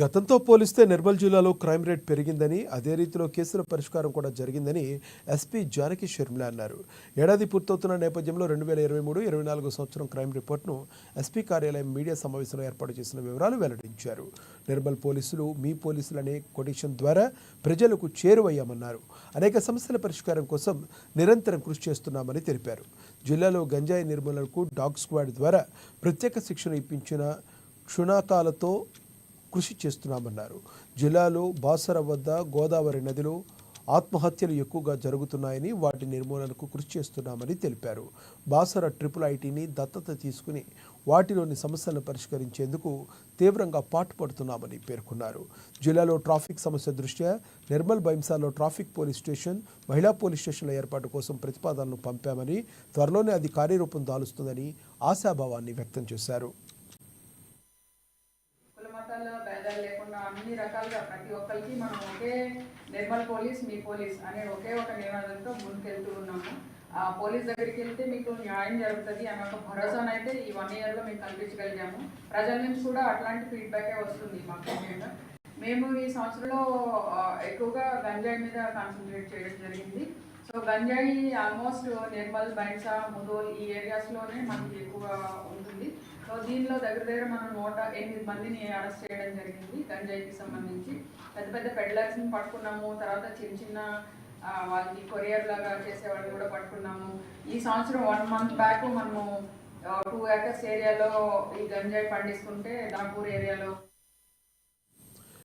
గతంతో పోలిస్తే నిర్మల్ జిల్లాలో క్రైమ్ రేట్ పెరిగిందని అదే రీతిలో కేసుల పరిష్కారం కూడా జరిగిందని ఎస్పీ జానకి షర్మిల అన్నారు. ఏడాది పూర్తవుతున్న నేపథ్యంలో రెండు వేల ఇరవై మూడు ఇరవై నాలుగు సంవత్సరం క్రైమ్ రిపోర్ట్ను ఎస్పీ కార్యాలయం మీడియా సమావేశంలో ఏర్పాటు చేసిన వివరాలు వెల్లడించారు. నిర్మల్ పోలీసులు మీ పోలీసులు అనే కొటేషన్ ద్వారా ప్రజలకు చేరువయ్యామన్నారు. అనేక సమస్యల పరిష్కారం కోసం నిరంతరం కృషి చేస్తున్నామని తెలిపారు. జిల్లాలో గంజాయి నిర్మూలనకు డాగ్ స్క్వాడ్ ద్వారా ప్రత్యేక శిక్షణ ఇప్పించిన క్షుణాకాలతో కృషి చేస్తున్నామన్నారు. జిల్లాలో బాసర వద్ద గోదావరి నదిలో ఆత్మహత్యలు ఎక్కువగా జరుగుతున్నాయని వాటి నిర్మూలనకు కృషి చేస్తున్నామని తెలిపారు. బాసర ట్రిపుల్ ఐటీని దత్తత తీసుకుని వాటిలోని సమస్యలను పరిష్కరించేందుకు తీవ్రంగా పాటుపడుతున్నామని పేర్కొన్నారు. జిల్లాలో ట్రాఫిక్ సమస్య దృష్ట్యా నిర్మల్ బైంసాలో ట్రాఫిక్ పోలీస్ స్టేషన్ మహిళా పోలీస్ స్టేషన్ల ఏర్పాటు కోసం ప్రతిపాదనలు పంపామని త్వరలోనే అది కార్యరూపం దాలుస్తుందని ఆశాభావాన్ని వ్యక్తం చేశారు. భేదాలు లేకుండా అన్ని రకాలుగా ప్రతి ఒక్కరికి మనం ఒకే నిర్మల్ పోలీస్ మీ పోలీస్ అనే ఒకే ఒక నినాదంతో ముందుకెళ్తూ ఉన్నాము. ఆ పోలీస్ దగ్గరికి వెళ్తే మీకు న్యాయం జరుగుతుంది అనే ఒక భరోసానైతే ఈ వన్ ఇయర్లో మేము కల్పించగలిగాము. ప్రజల నుంచి కూడా అట్లాంటి ఫీడ్బ్యాకే వస్తుంది మాకు ముఖ్యంగా మేము ఈ సంవత్సరంలో ఎక్కువగా గంజాయి మీద కాన్సన్ట్రేట్ చేయడం జరిగింది. సో గంజాయి ఆల్మోస్ట్ నిర్మల్ బైన్సా ముదోల్ ఈ ఏరియాస్లోనే మనకి ఎక్కువ ఉంటుంది. దీనిలో దగ్గర దగ్గర మనం నూట ఎనిమిది మందిని అరెస్ట్ చేయడం జరిగింది. గంజాయికి సంబంధించి. పెద్ద పెద్ద పెడ్లర్స్ని పట్టుకున్నాము. తర్వాత చిన్న చిన్న వాళ్ళకి కొరియర్ లాగా చేసే వాళ్ళని కూడా పట్టుకున్నాము. ఈ సంవత్సరం వన్ మంత్ బ్యాక్ మనము టూ ఏకర్స్ ఏరియాలో ఈ గంజాయి పండిస్తుంటే దాపూర్ ఏరియాలో